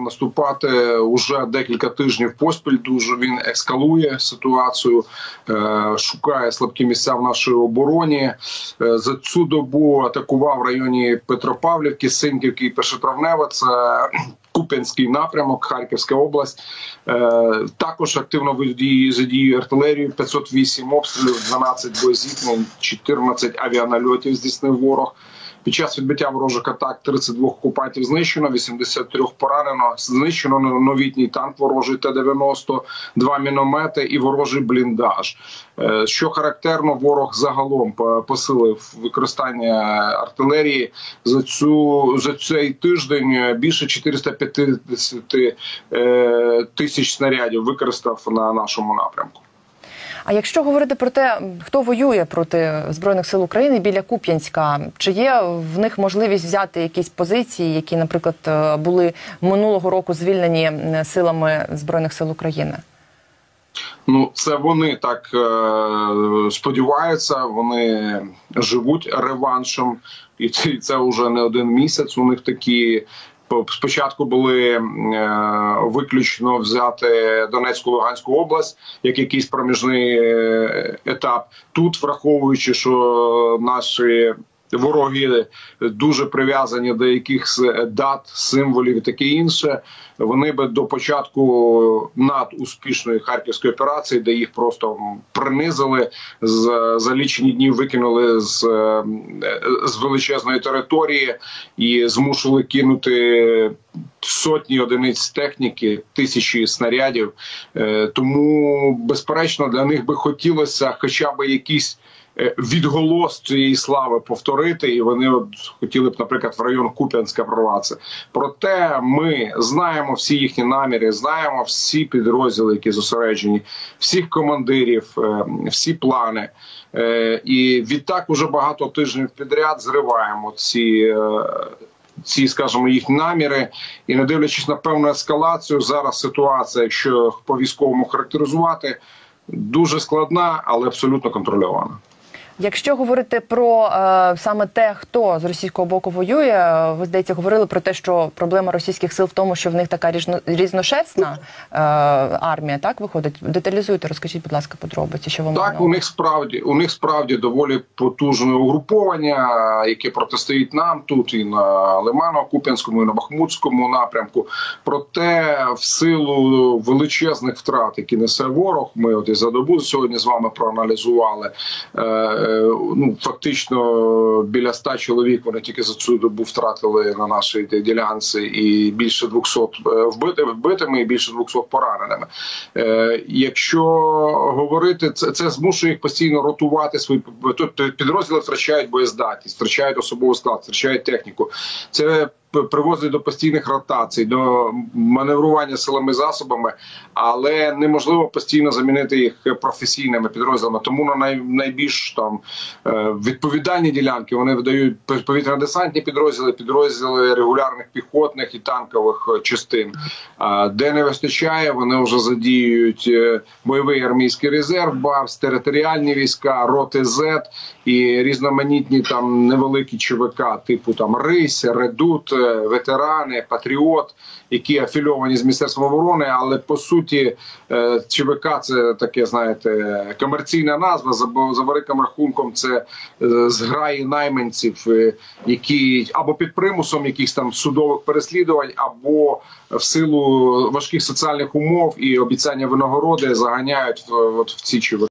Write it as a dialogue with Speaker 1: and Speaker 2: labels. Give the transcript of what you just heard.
Speaker 1: наступати уже декілька тижнів поспіль. Дуже він ескалує ситуацію, е, шукає слабкі місця в нашій обороні. Е, за цю добу атакував в районі Петропавлівки, Синківки і Першотравнева. Це Куп'янський напрямок, Харківська область. Е, також активно задіює, артилерію. 508 обстрілів, 12 боєзіткнень, 14 авіанальотів здійснив ворог. Під час відбиття ворожих атак 32 окупантів знищено, 83 поранено. Знищено новітній танк ворожий Т-90, два міномети і ворожий бліндаж. Е, що характерно, ворог загалом посилив використання артилерії за цю за цей тиждень. Більше 450 е, тисяч снарядів використав на нашому напрямку.
Speaker 2: А якщо говорити про те, хто воює проти збройних сил України біля Куп'янська, чи є в них можливість взяти якісь позиції, які, наприклад, е, були минулого року звільнені силами збройних сил України?
Speaker 1: Ну, це вони так е, сподіваються. Вони живуть реваншем, і це вже не один місяць. У них такі Спочатку були е, виключно взяти Донецьку Луганську область як якийсь проміжний е, етап. Тут враховуючи, що наші Вороги дуже прив'язані до якихось дат, символів і таке інше. Вони би до початку надуспішної харківської операції, де їх просто принизили за лічені дні викинули з, з величезної території і змусили кинути. Сотні одиниць техніки, тисячі снарядів, е, тому безперечно для них би хотілося, хоча б якісь Е, відголос цієї слави повторити, і вони от хотіли б, наприклад, в район Куп'янська прорватися. Проте ми знаємо всі їхні наміри, знаємо всі підрозділи, які зосереджені, всіх командирів, е, всі плани. Е, і відтак уже багато тижнів підряд зриваємо ці. Ці, скажімо, їхні наміри, і не дивлячись на певну ескалацію, зараз ситуація, якщо по військовому характеризувати, дуже складна, але абсолютно контрольована.
Speaker 2: Якщо говорити про е, саме те, хто з російського боку воює, ви здається, говорили про те, що проблема російських сил в тому, що в них така різно, різношесна е, армія. Так виходить, деталізуйте, розкажіть, будь ласка, подробиці, що воно
Speaker 1: так. У них справді у них справді доволі потужне угруповання, яке протистоїть нам тут і на Лимано-Куп'янському, і на Бахмутському напрямку. Проте, в силу величезних втрат, які несе ворог, ми от і за добу сьогодні з вами проаналізували. Е, Е, ну фактично біля ста чоловік вони тільки за цю добу втратили на нашій ділянці, і більше 200 е, вбитими вбитими, і більше 200 пораненими. Е, якщо говорити, це це змушує їх постійно ротувати свої тут підрозділи втрачають боєздатність, втрачають особовий склад, втрачають техніку. Це приводить до постійних ротацій, до маневрування силами засобами, але неможливо постійно замінити їх професійними підрозділами. Тому на най, найбільш там е, відповідальні ділянки вони видають повітряно-десантні підрозділи, підрозділи регулярних піхотних і танкових частин. Де не вистачає, вони вже задіюють е, бойовий армійський резерв, БАВС, територіальні війська, роти З і різноманітні там невеликі ЧВК, типу там Рись, Редут. Ветерани, патріот, які афільовані з міністерством оборони, але по суті е, ЧВК це таке, знаєте, комерційна назва. За великим рахунком, це е, зграї найманців, е, які або під примусом якихось там судових переслідувань, або в силу важких соціальних умов і обіцяння винагороди заганяють от в ці ЧВК.